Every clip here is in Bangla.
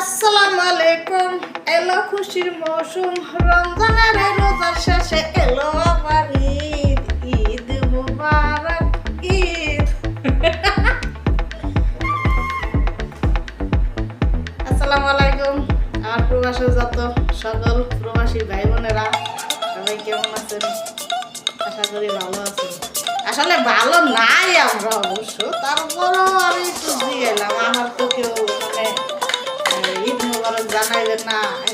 আসসালামু আলাইকুম। এলো খুশির মৌসুম, রমজানের রোজার শেষে এলো আবার ঈদ ঈদ মুবারক, ঈদ। আসসালামু আলাইকুম। আমার প্রবাসী যত সকল প্রবাসী ভাই বোনেরা সবাই কেমন আছেন? আশা করি ভালো আছেন। আসলে ভালো নাই আমরা অবশ্য, তারপরেও আমি একটু দিয়ে এলাম মুবারক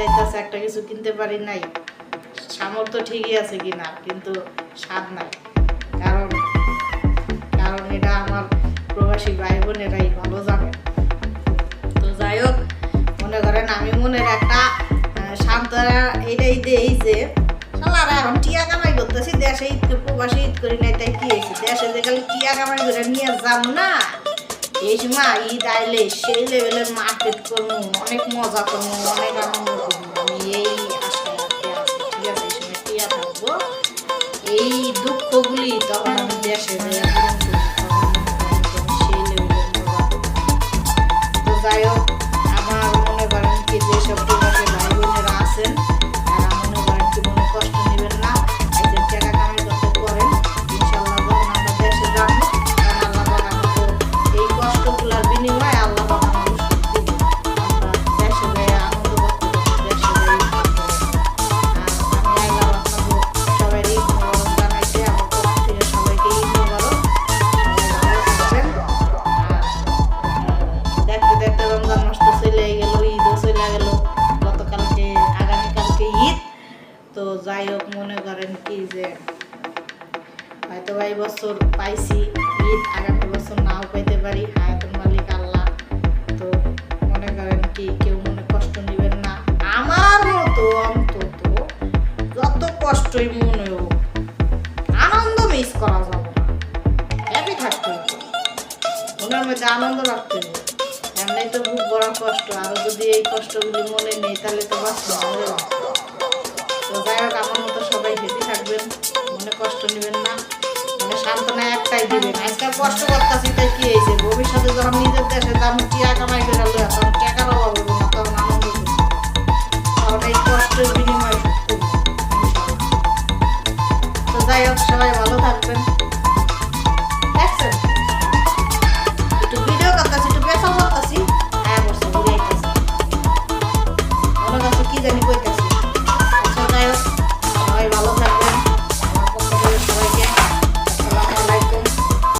যাইতেছে, একটা কিছু কিনতে পারি নাই। সামর্থ্য ঠিকই আছে কিনা, কিন্তু স্বাদ নাই। কারণ কারণ এটা আমার প্রবাসী ভাই বোনেরাই ভালো জানে। তো যাই হোক, মনে করেন আমি মনের একটা সান্ত্বনা এটাই দেই যে, শালারা এখন টিয়া কামাই করতেছি, দেশে ঈদ প্রবাসী ঈদ করি নাই, তাই কি দেশে যে খালি টিয়া কামাই করে নিয়ে যাম না? এই সময় ঈদ আইলে সেই লেভেলের মার্কেট করব অনেক মজা করব অনেক আনন্দ করব আমি এই আশায় ঠিক আছে? এই দুঃখগুলি তখন আমি দেশে যাই হোক যাই হোক মনে করেন কি যে, হয়তো বা বছর পাইছি, ঈদ আগামী বছর নাও পাইতে পারি হায়াতের মালিক আল্লাহ। তো মনে করেন কি, কেউ মনে কষ্ট নেবেন না। আমার মতো অন্তত যত কষ্টই মনে হোক, আনন্দ মিস করা যাবে না। হ্যাপি থাকতে মনের মধ্যে আনন্দ রাখতে হবে। এমনি তো খুব বড় কষ্ট, আরও যদি এই কষ্টগুলি মনে নেই, তাহলে তো বাঁচতে হবে। তো যাই হোক, আমার মতো সবাই হেঁটে থাকবেন, মনে কষ্ট নেবেন না মানে সান্ত্বনা একটাই দিবেন। আজকাল কষ্ট করতেছি, তাই কি হয়েছে? ভবিষ্যতে যখন নিজের দেশে দাম টিয়া কামাই করে লয় তখন টাকার অভাব হবে না তখন আনন্দ তখন এই কষ্টের বিনিময়ে। তো যাই হোক, সবাই ভালো থাকবেন।